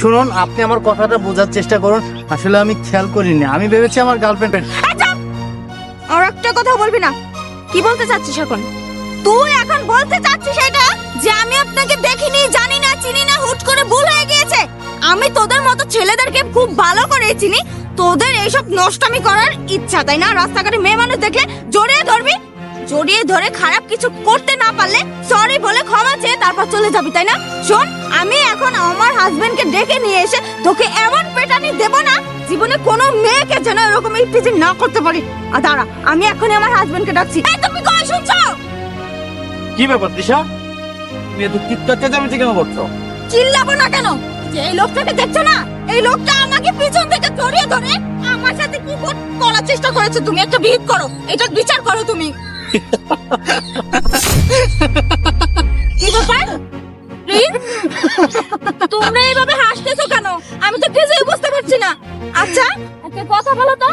শুনুন আপনি আমার কথাটা বোঝার চেষ্টা করুন। আসলে আমি খেয়াল করিনি। আমি ভেবেছি আমার গার্লফ্রেন্ড আর একটা কথা বলবি না। কি বলতে চাচ্ছিস এখন? তুই এখন বলতে চাচ্ছিস এটা যে আমি ছেলেদেরকে খুব ভালো করে চিনি তোদের এইসব নষ্টামি করার ইচ্ছা তাই না? রাস্তাঘাটে মেয়ে মানুষ দেখলে জড়িয়ে ধরবি? জড়িয়ে ধরে খারাপ কিছু করতে না পারলে সরি বলে ক্ষমা চেয়ে তারপর চলে যাবি তাই না? শোন আমি এখন আমার হাজবেন্ডকে ডেকে নিয়ে এসে তোকে এমন পেটানি দেব না জীবনে কোনো মেয়েকে যেন এরকম ইফটিজিং না করতে পারি। আর দাঁড়া আমি এখনই আমার হাজবেন্ডকে ডাকছি। এই তুমি কই শুনছো? কি ব্যাপার দিশা? তুমি এত চিৎকার চেঁচামেচি কেন করছ? চিল্লাবো না কেন? যে এই লোকটাকে দেখছ না? এই লোকটা আমাকে পিছন থেকে জড়িয়ে ধরে আমার সাথে কি করার চেষ্টা করেছে তুমি একটা ভিত করো। এটা বিচার করো তুমি। কি ব্যাপার? তোমরা এইভাবে হাসতেছো কেন? আমি তো কিছুই বুঝতে পারছি না। আচ্ছা একটা কথা বলো তো।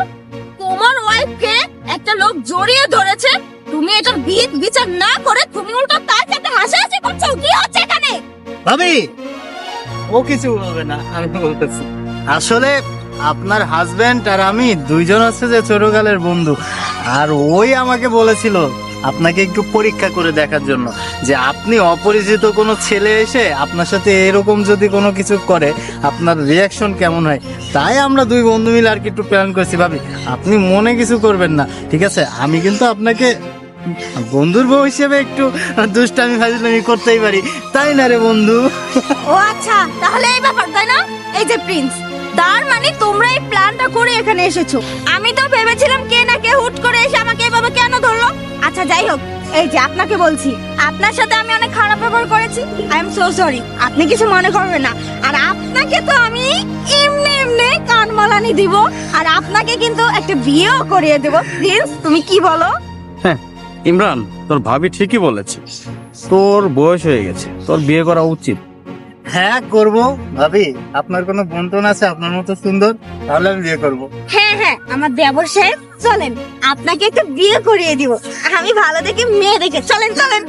তোমার ওয়াইফকে একটা লোক জড়িয়ে ধরেছে, তুমি এটার ভিত বিচার না করে তুমি উল্টো তার সাথে হাসাহাসি করছ। কি হচ্ছে এখানে? ভাবি! ও কিছু বলবে না। আমি বলতেছি। আসলে আপনার হাজবেন্ড আর আমি দুইজন আছে যে ছোটকালের বন্ধু। আর ওই আমাকে বলেছিল আপনাকে একটু পরীক্ষা করে দেখার জন্য যে আপনি অপরিচিত কোনো ছেলে এসে আপনার সাথে এরকম যদি কোনো কিছু করে আপনার রিয়াকশন কেমন হয়? তাই আমরা দুই বন্ধু মিলে আর কি একটু প্ল্যান করছি। ভাবি আপনি মনে কিছু করবেন না ঠিক আছে? আমি কিন্তু আপনাকে বন্ধুর বউ হিসেবে একটু দুষ্টামি ফাজলামি করতেই পারি। তাই না রে বন্ধু? ও আচ্ছা তাহলে এই ব্যাপার, তাই না? এই যে প্রিন্স, তার মানে তোমরা এই প্ল্যানটা করে এখানে এসেছ। আমি তো ভেবেছিলাম কে না কে হুট করে এসে আমাকে এভাবে কেন ধরলো? আচ্ছা যাই হোক, এই যে আপনাকে বলছি, আপনার সাথে আমি অনেক খারাপ ব্যবহার করেছি। আই এম সো সরি আপনি কিছু মনে করবেন না। আর আপনাকে তো আমি এমনি এমনি কানমালানি দিব, আর আপনাকে কিন্তু একটা বিয়েও করিয়ে দেব। প্রিন্স, তুমি কি বলো? হ্যাঁ ইমরান, তোর ভাবি ঠিকই বলেছে। তোর বয়স হয়ে গেছে, তোর বিয়ে করা উচিত। হ্যাঁ করব। ভাবি, আপনার কোনো বন্ধন আছে? আপনার মতো সুন্দর। তাহলে আমি বিয়ে করব। হ্যাঁ হ্যাঁ আমার দেবর সাহেব, চলেন। আপনাকে একটা বিয়ে করিয়ে দিব। আমি ভালো দেখে মেয়ে দেখে। চলেন চলেন।